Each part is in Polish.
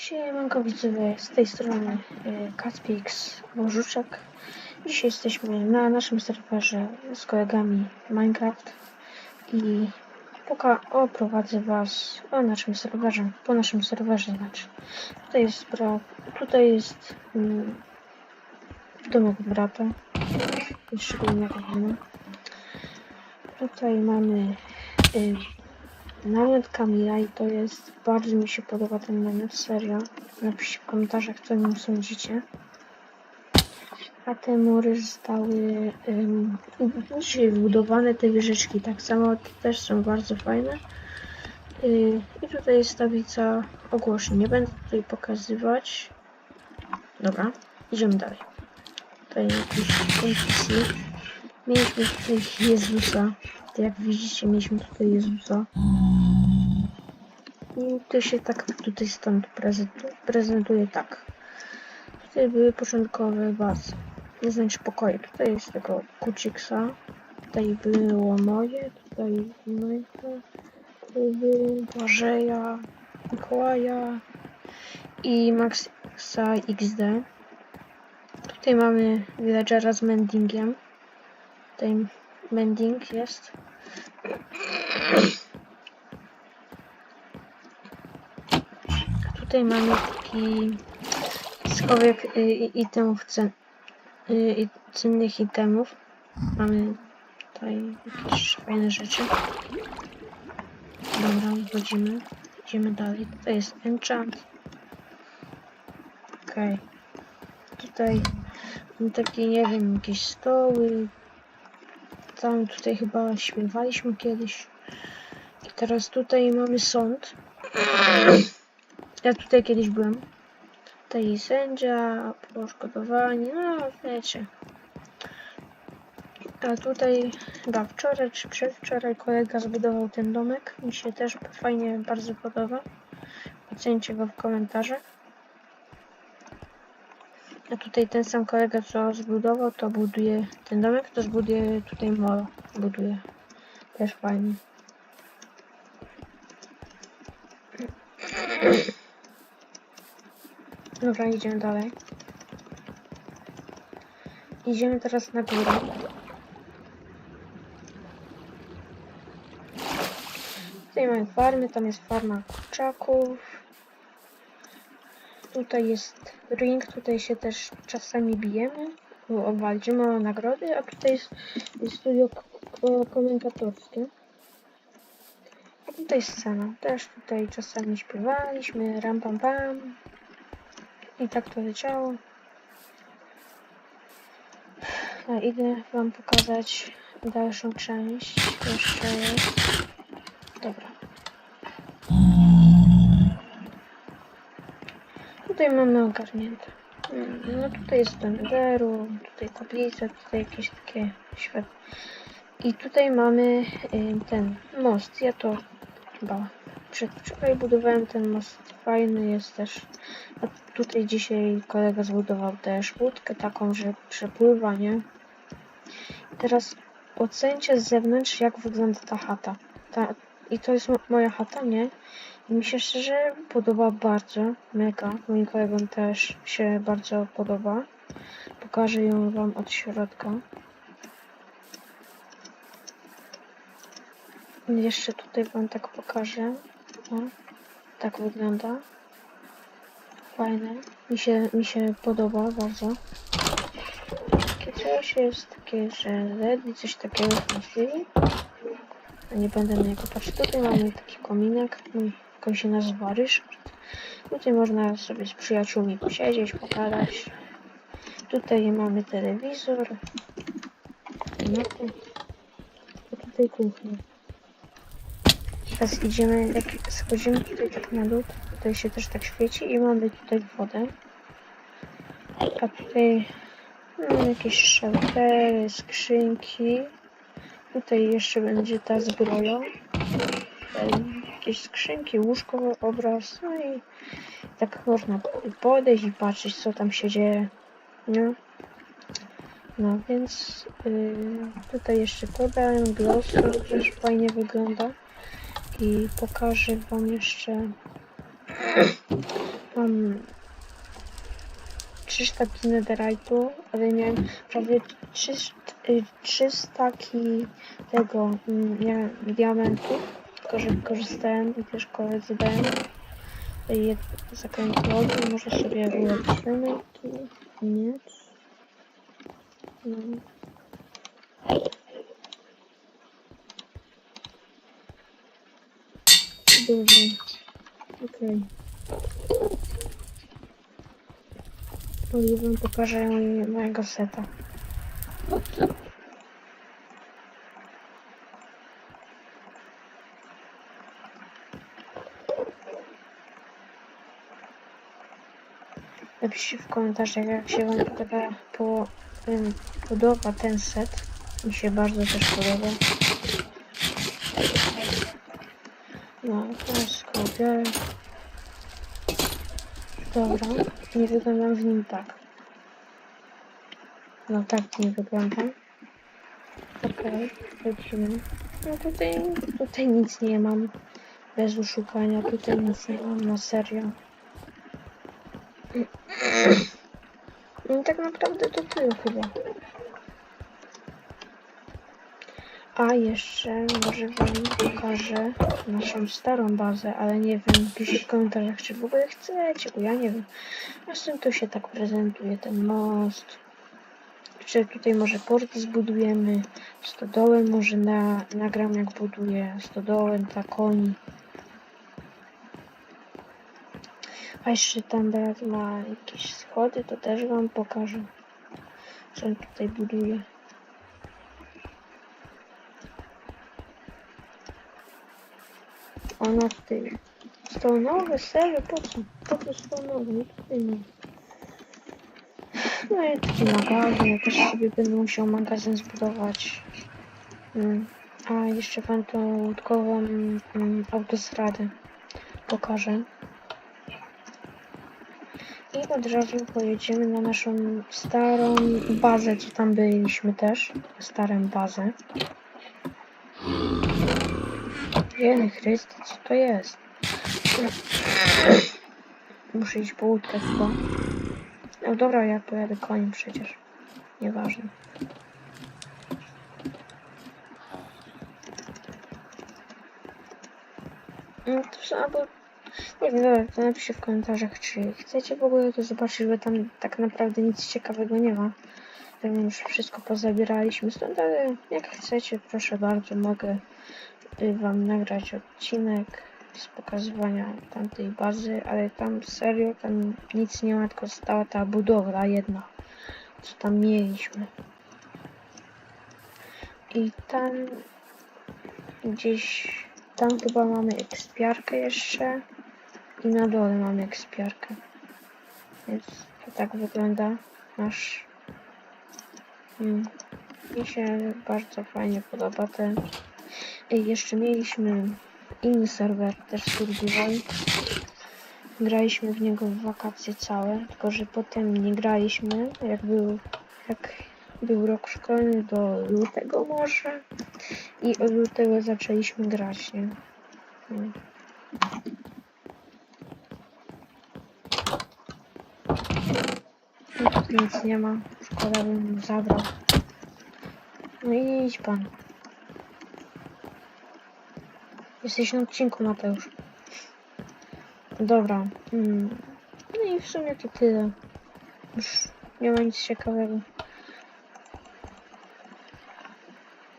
Siemanko widzowie, z tej strony y, Kacpix Bożuczek. Dzisiaj jesteśmy na naszym serwerze z kolegami Minecraft i poka oprowadzę was o naszym serwerze, po naszym serwerze znaczy. Tutaj jest bra tutaj jest mm, domek brata, jeszcze go nie robimy. Tutaj mamy y, Namiot Kamila i to jest, bardzo mi się podoba ten namiot, serio. Napiszcie w komentarzach, co o nim sądzicie. A te mury zostały dzisiaj wbudowane, te wieżyczki tak samo, te też są bardzo fajne. Y, I tutaj jest tablica ogłoszeń, nie będę tutaj pokazywać. Dobra, idziemy dalej. Tutaj jakiś NPC. Mieliśmy tutaj Jezusa. Jak widzicie, mieliśmy tutaj Jezusa. I to się tak tutaj stąd prezentuje, prezentuje tak. Tutaj były początkowe bazy. Nie znaczy pokoje. Tutaj jest tego Kuciksa. Tutaj było moje. Tutaj moje. Tutaj było Błażeja, Mikołaja i Maxa XD. Tutaj mamy villagera z mendingiem. Tutaj mending jest. Tutaj mamy taki schowek itemów y, cennych itemów. Mamy tutaj jakieś fajne rzeczy. Dobra, wchodzimy. Idziemy dalej. Tutaj jest enchant. Okej. Tutaj mam takie, nie wiem, jakieś stoły. Tam tutaj chyba śpiewaliśmy kiedyś. I teraz tutaj mamy sąd. Ja tutaj kiedyś byłem. Tutaj sędzia, poszkodowanie, no wiecie. A tutaj chyba wczoraj czy przedwczoraj kolega zbudował ten domek. Mi się też fajnie bardzo podoba. Ocencie go w komentarzach. A tutaj ten sam kolega co zbudował, to buduje ten domek, to zbuduje tutaj molo. Buduje. Też fajnie. Dobra, idziemy dalej. Idziemy teraz na górę. Tutaj mamy farmy, tam jest farma kurczaków. Tutaj jest ring, tutaj się też czasami bijemy. Walczymy o nagrody, a tutaj jest, jest studio komentatorskie. A tutaj scena. Też tutaj czasami śpiewaliśmy, ram pam pam. I tak to leciało. A idę wam pokazać dalszą część. Jeszcze jest. Dobra. Tutaj mamy ogarnięte. No tutaj jest do netheru, tutaj tablice, tutaj jakieś takie świat. I tutaj mamy y, ten most. Ja to chyba przedwczoraj budowałem ten most. Fajny jest też. A tutaj dzisiaj kolega zbudował też łódkę taką, że przepływa, nie? Teraz ocencie z zewnątrz, jak wygląda ta chata. Ta, I to jest mo- moja chata, nie? I mi się szczerze podoba bardzo, mega. Moim kolegom też się bardzo podoba. Pokażę ją wam od środka. Jeszcze tutaj wam tak pokażę. O, tak wygląda. Fajne. Mi się, mi się podoba bardzo. Takie coś jest takie, że LED i coś takiego w tym stylu. A nie będę na niego patrzeć. Tutaj mamy taki kominek. Mój on się nazywa Ryszard. Tutaj można sobie z przyjaciółmi posiedzieć, pogadać. Tutaj mamy telewizor. Tutaj kuchnia. Teraz idziemy, jak schodzimy tutaj tak na dół, tutaj się też tak świeci i mamy tutaj wodę. A tutaj no, jakieś szaltery, skrzynki. Tutaj jeszcze będzie ta zbroja. Tutaj jakieś skrzynki, łóżko, obraz. No i tak można podejść i patrzeć, co tam się dzieje. No, no więc yy, tutaj jeszcze podałem gloss, to też fajnie wygląda. I pokażę Wam jeszcze Mam 300 netherite'u, ale miałem prawie 300, y, 300 ki tego mm, miałem diamentów, tylko że korzystałem i też koledzy dałem. Je może sobie ulepszymy tu miecz. No. Dobrze. Okej. Okay. wam pokażę mojego seta. Napiszcie w komentarzach, jak się wam podoba, po, em, podoba ten set. Mi się bardzo też podoba. No, go biorę. Dobra, nie wyglądam w nim tak. No tak nie wyglądam. Okej, okay. No tutaj, tutaj nic nie mam. Bez uszukania, tutaj nic nie mam, na serio. No tak naprawdę to tyle chyba. A jeszcze może wam pokażę naszą starą bazę, ale nie wiem, piszcie w komentarzach, czy w ogóle chcecie, bo ja nie wiem. Zresztą tu się tak prezentuje ten most. Czy tutaj może port zbudujemy, stodołę może na, nagram jak buduję, stodołę dla koni. A jeszcze tam brat ma jakieś schody, to też wam pokażę, co tutaj buduje. W tym. Stonowy, serio, po co? Po co stonowy? Ma. No i taki magazyn, ja też sobie będę musiał magazyn zbudować. Mm. A jeszcze wam tą łódkową mm, autostradę pokażę. I od razu pojedziemy na naszą starą bazę, co tam byliśmy też. Starą bazę. Jeny Chryste, co to jest? Muszę iść po łódkę chyba. No dobra, ja pojadę koniem przecież. Nieważne. No to albo... Nie wiem, dobra, to napiszcie w komentarzach, czy chcecie w ogóle to zobaczyć, bo tam tak naprawdę nic ciekawego nie ma. Tam już wszystko pozabieraliśmy stąd, ale jak chcecie, proszę bardzo, mogę wam nagrać odcinek z pokazywania tamtej bazy, ale tam serio, tam nic nie ma, tylko stała ta budowla jedna, co tam mieliśmy. I tam gdzieś, tam chyba mamy ekspiarkę jeszcze i na dole mamy ekspiarkę. Więc to tak wygląda nasz mm, mi się bardzo fajnie podoba ten. Jeszcze mieliśmy inny serwer, też Survival. Graliśmy w niego w wakacje całe, tylko że potem nie graliśmy, jak był, jak był rok szkolny do lutego może i od lutego zaczęliśmy grać, nie? No. No nic nie ma, szkoda bym zabrał. No i idź pan. Jesteś na odcinku, Mateusz. Dobra. Mm. No i w sumie to tyle. Już nie ma nic ciekawego.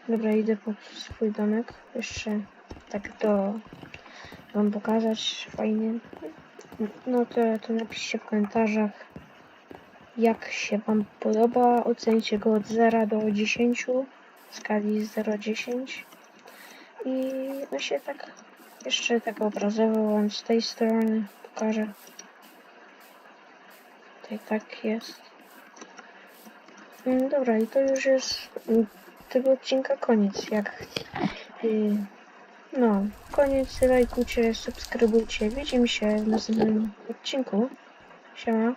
Dobra, idę po swój domek. Jeszcze tak to wam pokazać fajnie. No to, to napiszcie w komentarzach jak się wam podoba. Ocencie go od 0 do 10 w skali 0-10. I no się tak jeszcze tak obrazowo z tej strony pokażę. Tutaj tak jest. Mm, dobra, i to już jest tego odcinka koniec. Jak no, koniec, lajkujcie, subskrybujcie. Widzimy się w następnym odcinku. Siema.